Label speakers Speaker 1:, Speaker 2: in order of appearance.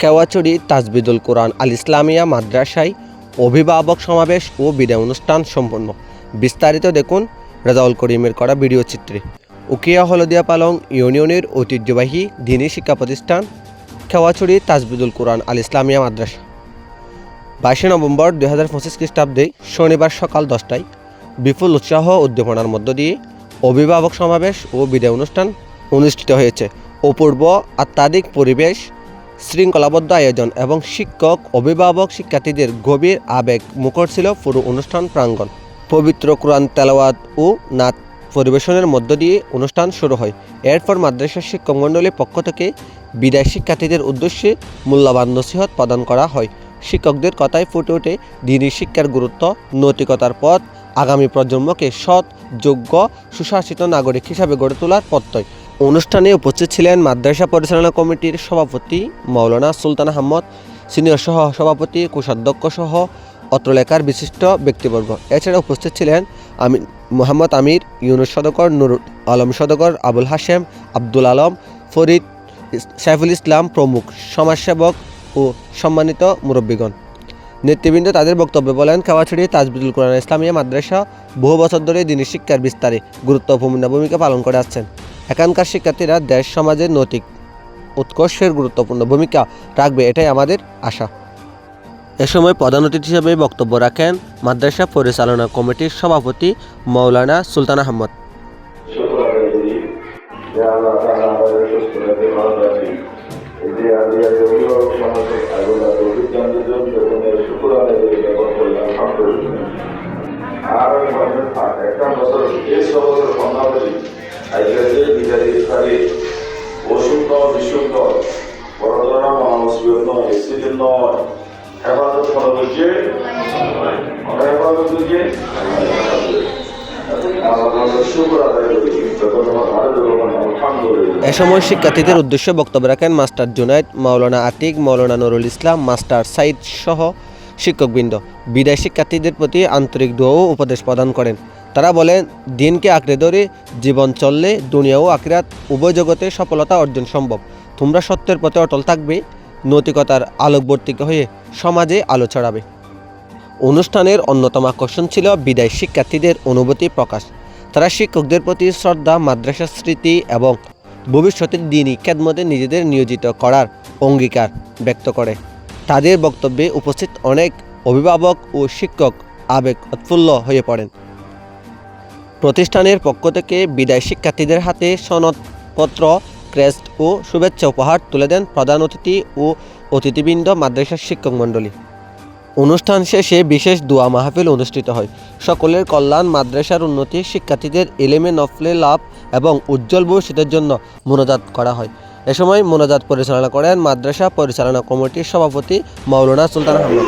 Speaker 1: কেওয়াচুরি, তাজবিদুল কোরআন, আল ইসলামিয়া, মাদ্রাসায় অভিভাবক সমাবেশ ও বিদায় অনুষ্ঠান সম্পন্ন। বিস্তারিত দেখুন রেজাউল করিমের করা ভিডিও চিত্রে। উকিয়া হলদিয়া পালং ইউনিয়নের ঐতিহ্যবাহী দিনী শিক্ষা প্রতিষ্ঠান খেওয়াছড়ি তাজবিদুল কোরআন, আল ইসলামিয়া মাদ্রাসা। বাইশে নভেম্বর দুই হাজার পঁচিশ খ্রিস্টাব্দে শনিবার সকাল দশটায় বিপুল উৎসাহ উদ্দীপনার মধ্য দিয়ে অভিভাবক সমাবেশ ও বিদায় অনুষ্ঠান অনুষ্ঠিত হয়েছে। অপূর্ব আত্মাধিক পরিবেশ শৃঙ্খলাবদ্ধ আয়োজন এবং শিক্ষক, অভিভাবক, শিক্ষার্থীদের গভীর আবেগ মুখর ছিল পুরো অনুষ্ঠান প্রাঙ্গণ। পবিত্র কোরআন তেলাওয়াত ও নাচ পরিবেশনের মধ্য দিয়ে অনুষ্ঠান শুরু হয়। এরপর মাদ্রাসার শিক্ষক মণ্ডলীর পক্ষ থেকে বিদায় শিক্ষার্থীদের উদ্দেশ্যে মূল্যবান নসিহত প্রদান করা হয়। শিক্ষকদের কথায় ফুটে ওঠে, দিনী শিক্ষার গুরুত্ব, নৈতিকতার পথ, আগামী প্রজন্মকে সৎ, যোগ্য, সুশাসিত নাগরিক হিসাবে গড়ে তোলার প্রত্যয়। অনুষ্ঠানে উপস্থিত ছিলেন মাদ্রাসা পরিচালনা কমিটির সভাপতি মৌলানা সুলতান আহমদ, সিনিয়র সহ সভাপতি, কোষাধ্যক্ষ সহ অত্র এলাকার বিশিষ্ট ব্যক্তিবর্গ। এছাড়া উপস্থিত ছিলেন আমি মোহাম্মদ আমির, ইউনুস সদকর নুরুল আলম সদকর, আবুল হাশেম, আব্দুল আলম, ফরিদ সাইফুল ইসলাম প্রমুখ সমাজসেবক ও সম্মানিত মুরব্বীগণ। নেতৃবৃন্দ তাদের বক্তব্যে বলেন, কাওয়াছড়ি তাজবিদুল কোরআন ইসলামিয়া মাদ্রাসা বহু বছর ধরে দিনী শিক্ষার বিস্তারে গুরুত্বপূর্ণ ভূমিকা পালন করে আসছেন। এখানকার শিক্ষার্থীরা দেশ সমাজের নৈতিক উৎকর্ষের গুরুত্বপূর্ণ ভূমিকা রাখবে, এটাই আমাদের আশা। এ সময় প্রধান অতিথি হিসেবে বক্তব্য রাখেন মাদ্রাসা পরিচালনা কমিটির সভাপতি মৌলানা সুলতান আহমদ। এ সময় শিক্ষার্থীদের উদ্দেশ্যে বক্তব্য রাখেন মাস্টার জুনাইদ, মাওলানা আতিক, মাওলানা নুরুল ইসলাম, মাস্টার সাইদ সহ শিক্ষকবৃন্দ। বিদায় শিক্ষার্থীদের প্রতি আন্তরিক দোয়া উপদেশ প্রদান করেন। তারা বলেন, দিনকে আঁকড়ে ধরে জীবন চললে দুনিয়া ও আখিরাত উভয় জগতে সফলতা অর্জন সম্ভব। তোমরা সত্যের পথে অটল থাকবে, নৈতিকতার আলোকবর্তিক হয়ে সমাজে আলো ছড়াবে। অনুষ্ঠানের অন্যতম আকর্ষণ ছিল বিদায় শিক্ষার্থীদের অনুভূতি প্রকাশ। তারা শিক্ষকদের প্রতি শ্রদ্ধা, মাদ্রাসার স্মৃতি এবং ভবিষ্যতের দিনই খেদমতে নিজেদের নিয়োজিত করার অঙ্গীকার ব্যক্ত করে। তাদের বক্তব্যে উপস্থিত অনেক অভিভাবক ও শিক্ষক আবেগ উৎফুল্ল হয়ে পড়েন। প্রতিষ্ঠানের পক্ষ থেকে বিদায় শিক্ষার্থীদের হাতে সনদপত্র, ক্রেস্ট ও শুভেচ্ছা উপহার তুলে দেন প্রধান অতিথি ও অতিথিবৃন্দ, মাদ্রাসার শিক্ষক মণ্ডলী। অনুষ্ঠান শেষে বিশেষ দোয়া মাহফিল অনুষ্ঠিত হয়। সকলের কল্যাণ, মাদ্রাসার উন্নতি শিক্ষার্থীদের এলেমে নফলে লাভ এবং উজ্জ্বল ভবিষ্যতের জন্য মোনাজাত করা হয়। এ সময় মোনাজাত পরিচালনা করেন মাদ্রাসা পরিচালনা কমিটির সভাপতি মৌলানা সুলতান আহমদ।